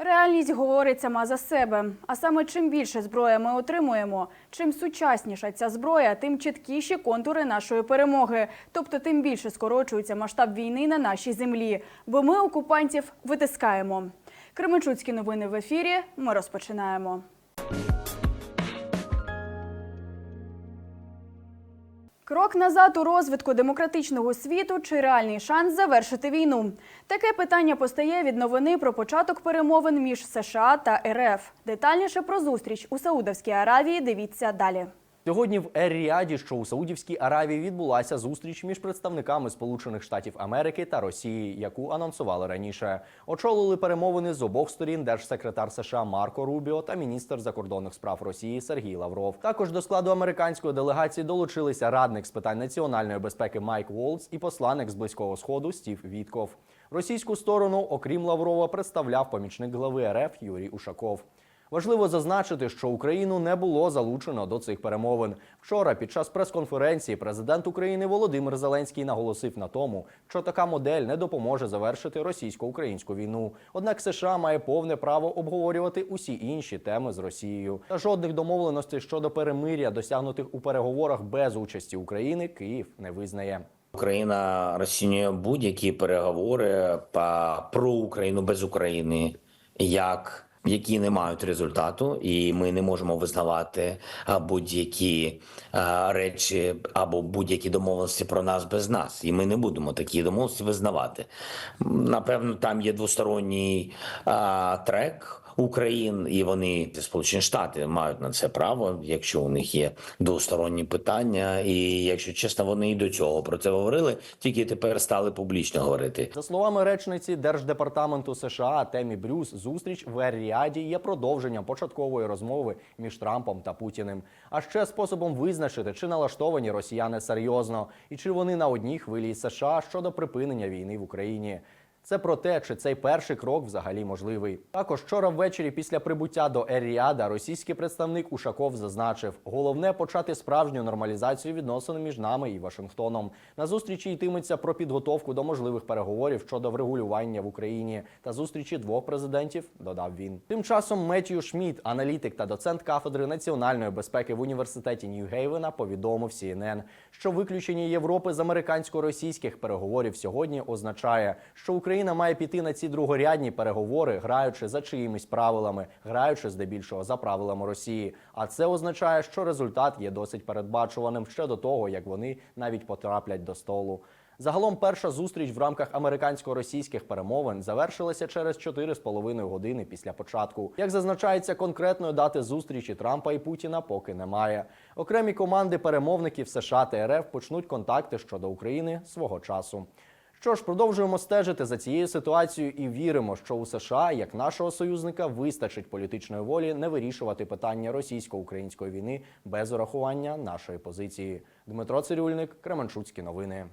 Реальність говорить сама за себе. А саме чим більше зброї ми отримуємо, чим сучасніша ця зброя, тим чіткіші контури нашої перемоги. Тобто, тим більше скорочується масштаб війни на нашій землі. Бо ми окупантів витискаємо. Кременчуцькі новини в ефірі. Ми розпочинаємо. Крок назад у розвитку демократичного світу чи реальний шанс завершити війну? Таке питання постає від новини про початок перемовин між США та РФ. Детальніше про зустріч у Саудовській Аравії дивіться далі. Сьогодні в Ер-Ріаді, що у Саудівській Аравії, відбулася зустріч між представниками Сполучених Штатів Америки та Росії, яку анонсували раніше. Очолили перемовини з обох сторін держсекретар США Марко Рубіо та міністр закордонних справ Росії Сергій Лавров. Також до складу американської делегації долучилися радник з питань національної безпеки Майк Волц і посланник з близького сходу Стів Вітков. Російську сторону, окрім Лаврова, представляв помічник глави РФ Юрій Ушаков. Важливо зазначити, що Україну не було залучено до цих перемовин. Вчора, під час прес-конференції, президент України Володимир Зеленський наголосив на тому, що така модель не допоможе завершити російсько-українську війну. Однак США має повне право обговорювати усі інші теми з Росією. Та жодних домовленостей щодо перемиря, досягнутих у переговорах без участі України, Київ не визнає. Україна розцінює будь-які переговори па- про Україну без України як які не мають результату, і ми не можемо визнавати будь-які речі або будь-які домовленості про нас без нас. І ми не будемо такі домовленості визнавати. Напевно, там є двосторонній а, трек. Україн і вони Сполучені Штати мають на це право, якщо у них є двосторонні питання, і якщо чесно, вони і до цього про це говорили, тільки тепер стали публічно говорити. За словами речниці Держдепартаменту США Темі Брюс, зустріч в Ер-Ріаді є продовженням початкової розмови між Трампом та Путіним, а ще способом визначити, чи налаштовані росіяни серйозно і чи вони на одній хвилі США щодо припинення війни в Україні. Це про те, чи цей перший крок взагалі можливий. Також вчора ввечері, після прибуття до Ер-Ріада, російський представник Ушаков зазначив: головне почати справжню нормалізацію відносин між нами і Вашингтоном. На зустрічі йтиметься про підготовку до можливих переговорів щодо врегулювання в Україні та зустрічі двох президентів. Додав він. Тим часом Меттью Шмідт, аналітик та доцент кафедри національної безпеки в університеті Нью-Гейвена, повідомив CNN, що виключення Європи з американсько-російських переговорів сьогодні означає, що Україна має піти на ці другорядні переговори, граючи за чиїмись правилами, граючи здебільшого за правилами Росії. А це означає, що результат є досить передбачуваним ще до того, як вони навіть потраплять до столу. Загалом перша зустріч в рамках американсько-російських перемовин завершилася через 4,5 години після початку. Як зазначається, конкретної дати зустрічі Трампа і Путіна поки немає. Окремі команди перемовників США та РФ почнуть контакти щодо України свого часу. Що ж, продовжуємо стежити за цією ситуацією і віримо, що у США, як нашого союзника, вистачить політичної волі не вирішувати питання російсько-української війни без урахування нашої позиції. Дмитро Цирюльник, Кременчуцькі новини.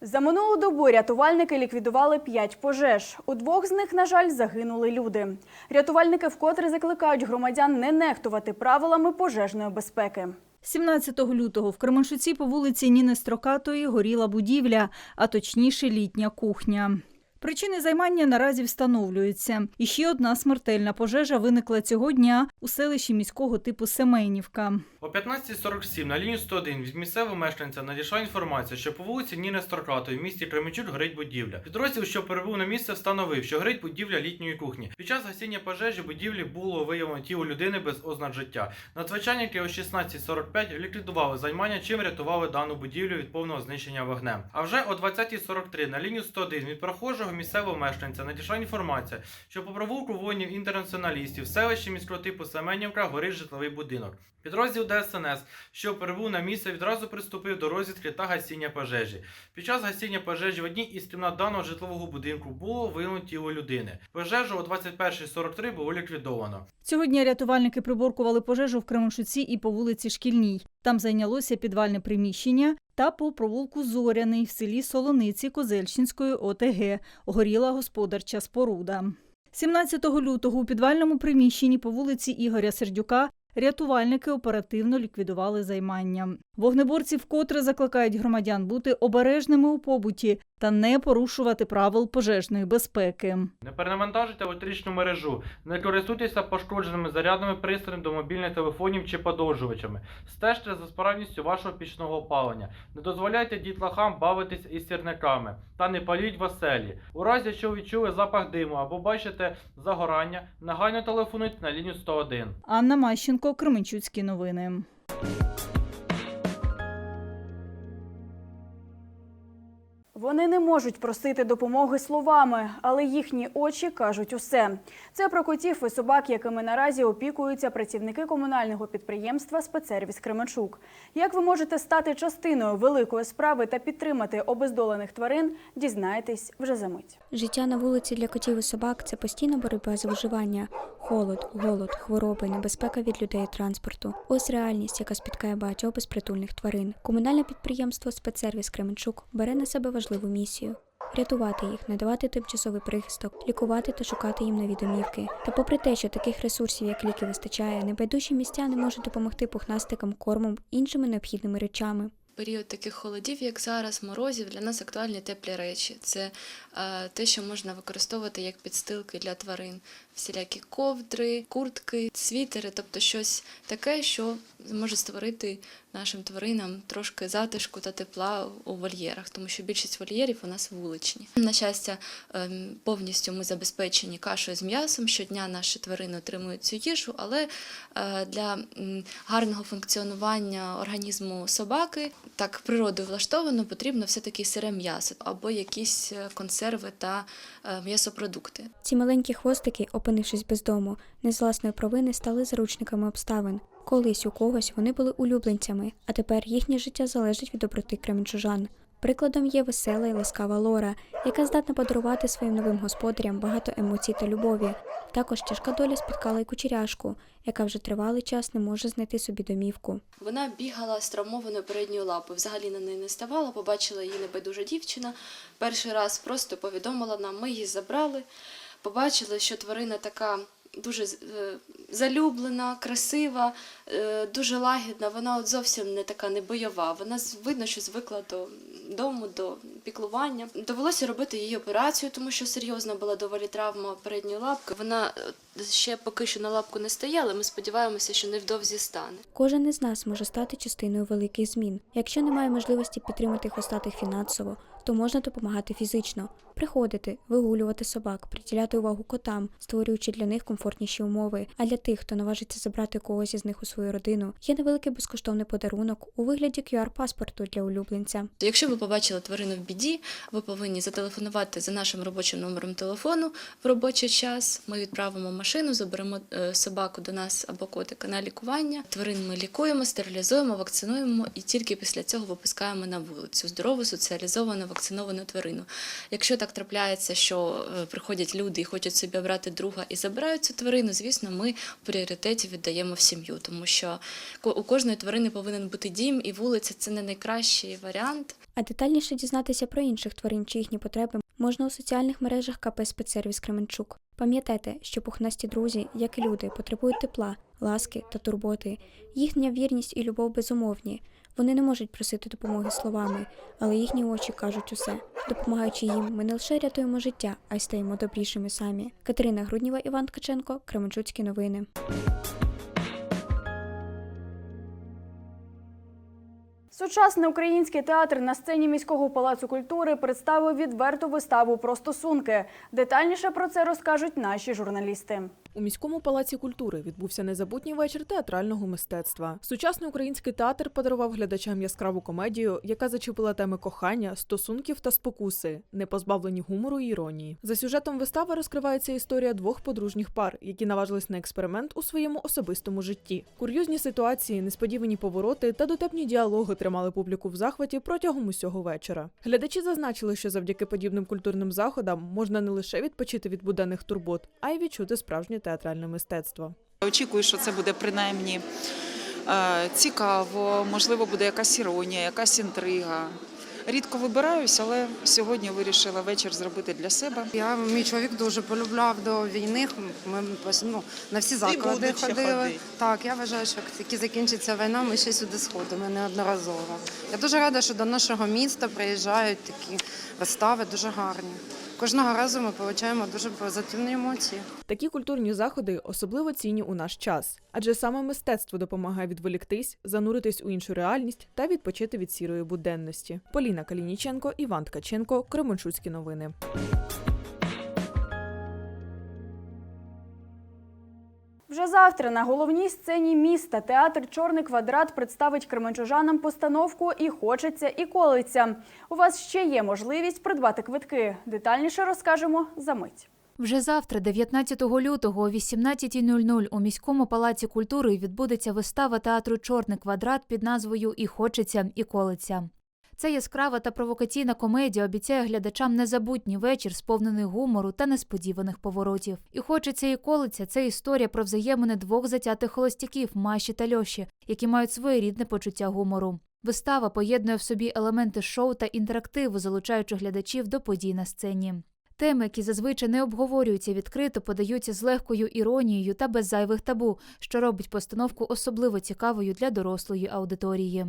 За минулу добу рятувальники ліквідували п'ять пожеж. У двох з них, на жаль, загинули люди. Рятувальники вкотре закликають громадян не нехтувати правилами пожежної безпеки. 17 лютого в Кременчуці по вулиці Ніни Строкатої горіла будівля, а точніше літня кухня. Причини займання наразі встановлюються. І ще одна смертельна пожежа виникла цього дня у селищі міського типу Семенівка. О 15.47 на лінію 101 від місцевого мешканця надійшла інформація, що по вулиці Ніни Сторкатої в місті Кременчук горить будівля. Підрозділ, що перебув на місце, встановив, що горить будівля літньої кухні. Під час гасіння пожежі будівлі було виявлено тіло людини без ознак життя. Надзвичайники о 16.45 ліквідували займання, чим рятували дану будівлю від повного знищення вогнем. А вже о 20.43 на лінію 101 від прохожого місцевого мешканця надійшла інформація, що по провулку воїнів інтернаціоналістів в селищі міського типу Семенівка горить житловий будинок. Підрозділ ДСНС, що прибув на місце, відразу приступив до розвідки та гасіння пожежі. Під час гасіння пожежі в одній із кімнат даного житлового будинку було виявлено тіло людини. Пожежу о 21.43 було ліквідовано. Цього дня рятувальники приборкували пожежу в Кременчуці і по вулиці Шкільній. Там зайнялося підвальне приміщення та по провулку Зоряний в селі Солониці Козельщинської ОТГ горіла господарча споруда. 17 лютого у підвальному приміщенні по вулиці Ігоря Сердюка Рятувальники оперативно ліквідували займання. Вогнеборці вкотре закликають громадян бути обережними у побуті та не порушувати правил пожежної безпеки. Не перенавантажуйте електричну мережу, не користуйтеся пошкодженими зарядними пристроями до мобільних телефонів чи подовжувачами. Стежте за справністю вашого пічного опалення. Не дозволяйте дітлахам бавитись із сірниками та не паліть в оселі. У разі, якщо відчули запах диму або бачите загорання, негайно телефонуйте на лінію 101. Анна Мащенко, Кременчуцькі новини. Вони не можуть просити допомоги словами, але їхні очі кажуть усе. Це про котів і собак, якими наразі опікуються працівники комунального підприємства Спецсервіс Кременчук. Як ви можете стати частиною великої справи та підтримати обездолених тварин, дізнаєтесь вже за мить. Життя на вулиці для котів і собак це постійна боротьба за виживання, холод, голод, хвороби, небезпека від людей транспорту. Ось реальність, яка спіткає багатьох безпритульних тварин. Комунальне підприємство Спецсервіс Кременчук бере на себе важливу місію. Рятувати їх, надавати тимчасовий прихисток, лікувати та шукати їм нові домівки. Та попри те, що таких ресурсів, як ліки, вистачає, небайдужі містяни можуть допомогти пухнастикам кормом іншими необхідними речами. період таких холодів, як зараз, морозів, для нас актуальні теплі речі. Це е, те, що можна використовувати як підстилки для тварин. Всілякі ковдри, куртки, світери, тобто щось таке, що може створити нашим тваринам трошки затишку та тепла у вольєрах, тому що більшість вольєрів у нас вуличні. На щастя, ем, повністю ми забезпечені кашею з м'ясом. Щодня наші тварини отримують цю їжу, але е, для гарного функціонування організму собаки так природою влаштовано, потрібно все-таки сире м'ясо або якісь е, консерви та е, м'ясопродукти. Ці маленькі хвостики, опинившись без дому, не з власної провини стали заручниками обставин. Колись у когось вони були улюбленцями, а тепер їхнє життя залежить від доброти кременчужан. Прикладом є весела і ласкава Лора, яка здатна подарувати своїм новим господарям багато емоцій та любові. Також тяжка доля спіткала й кучеряшку, яка вже тривалий час не може знайти собі домівку. Вона бігала з травмованою передньою лапою, взагалі на неї не ставала, побачила її небайдужа дівчина. Перший раз просто повідомила нам, ми її забрали, побачили, що тварина така дуже е, залюблена, красива, е, дуже лагідна. Вона от зовсім не така не бойова. Вона видно, що звикла до дому, до піклування. Довелося робити її операцію, тому що серйозна була доволі травма передньої лапки. Вона е, ще поки що на лапку не стояла. Ми сподіваємося, що невдовзі стане. Кожен із нас може стати частиною великих змін. Якщо немає можливості підтримати хвостатих фінансово, то можна допомагати фізично, приходити, вигулювати собак, приділяти увагу котам, створюючи для них комфортніші умови. А для тих, хто наважиться забрати когось із них у свою родину, є невеликий безкоштовний подарунок у вигляді QR-паспорту для улюбленця. Якщо ви побачили тварину в біді, ви повинні зателефонувати за нашим робочим номером телефону в робочий час. Ми відправимо машину, заберемо е, собаку до нас або котика на лікування. Тварин ми лікуємо, стерилізуємо, вакцинуємо і тільки після цього випускаємо на вулицю здорову, соціалізовану, вакциновану тварину. Якщо так трапляється, що е, приходять люди і хочуть собі обрати друга і забирають цю тварину, звісно, ми в пріоритеті віддаємо в сім'ю, тому що у кожної тварини повинен бути дім, і вулиця це не найкращий варіант. А детальніше дізнатися про інших тварин чи їхні потреби можна у соціальних мережах КП «Спецсервіс Кременчук. Пам'ятайте, що пухнасті друзі, як і люди, потребують тепла, ласки та турботи. Їхня вірність і любов безумовні. Вони не можуть просити допомоги словами, але їхні очі кажуть усе. Допомагаючи їм, ми не лише рятуємо життя, а й стаємо добрішими самі. Катерина Грудніва, Іван Ткаченко, Кременчуцькі новини. Сучасний український театр на сцені міського палацу культури представив відверту виставу про стосунки. Детальніше про це розкажуть наші журналісти. У міському палаці культури відбувся незабутній вечір театрального мистецтва. Сучасний український театр подарував глядачам яскраву комедію, яка зачепила теми кохання, стосунків та спокуси, не позбавлені гумору і іронії. За сюжетом вистави розкривається історія двох подружніх пар, які наважились на експеримент у своєму особистому житті. Кур'юзні ситуації, несподівані повороти та дотепні діалоги тримали публіку в захваті протягом усього вечора. Глядачі зазначили, що завдяки подібним культурним заходам можна не лише відпочити від буденних турбот, а й відчути справжнє театральне мистецтво. Очікую, що це буде принаймні е, цікаво, можливо, буде якась іронія, якась інтрига. рідко вибираюсь, але сьогодні вирішила вечір зробити для себе. Я мій чоловік дуже полюбляв до війни. Ми ну, на всі заклади ходили. Так, я вважаю, що тільки закінчиться війна, ми ще сюди сходимо неодноразово. Я дуже рада, що до нашого міста приїжджають такі вистави, дуже гарні. Кожного разу ми отримуємо дуже позитивні емоції. Такі культурні заходи особливо цінні у наш час, адже саме мистецтво допомагає відволіктись, зануритись у іншу реальність та відпочити від сірої буденності. Поліна Калініченко, Іван Ткаченко, Кременчуцькі новини. Вже завтра на головній сцені міста театр Чорний квадрат представить кременчужанам постановку і хочеться, і колиться. У вас ще є можливість придбати квитки. Детальніше розкажемо за мить. Вже завтра, 19 лютого о 18.00 у міському палаці культури відбудеться вистава театру Чорний квадрат під назвою І хочеться, і колиться. Це яскрава та провокаційна комедія обіцяє глядачам незабутній вечір, сповнений гумору та несподіваних поворотів. І хочеться і колиться це історія про взаємини двох затятих холостяків Маші та Льоші, які мають своєрідне почуття гумору. Вистава поєднує в собі елементи шоу та інтерактиву, залучаючи глядачів до подій на сцені. Теми, які зазвичай не обговорюються відкрито, подаються з легкою іронією та без зайвих табу, що робить постановку особливо цікавою для дорослої аудиторії.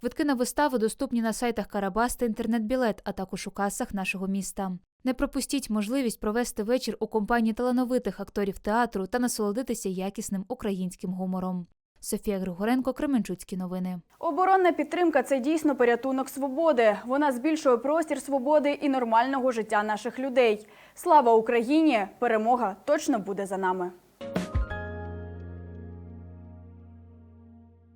Квитки на виставу доступні на сайтах Карабас та інтернет-білет, а також у касах нашого міста. Не пропустіть можливість провести вечір у компанії талановитих акторів театру та насолодитися якісним українським гумором. Софія Григоренко, Кременчуцькі новини. Оборонна підтримка це дійсно порятунок свободи. Вона збільшує простір свободи і нормального життя наших людей. Слава Україні! Перемога точно буде за нами.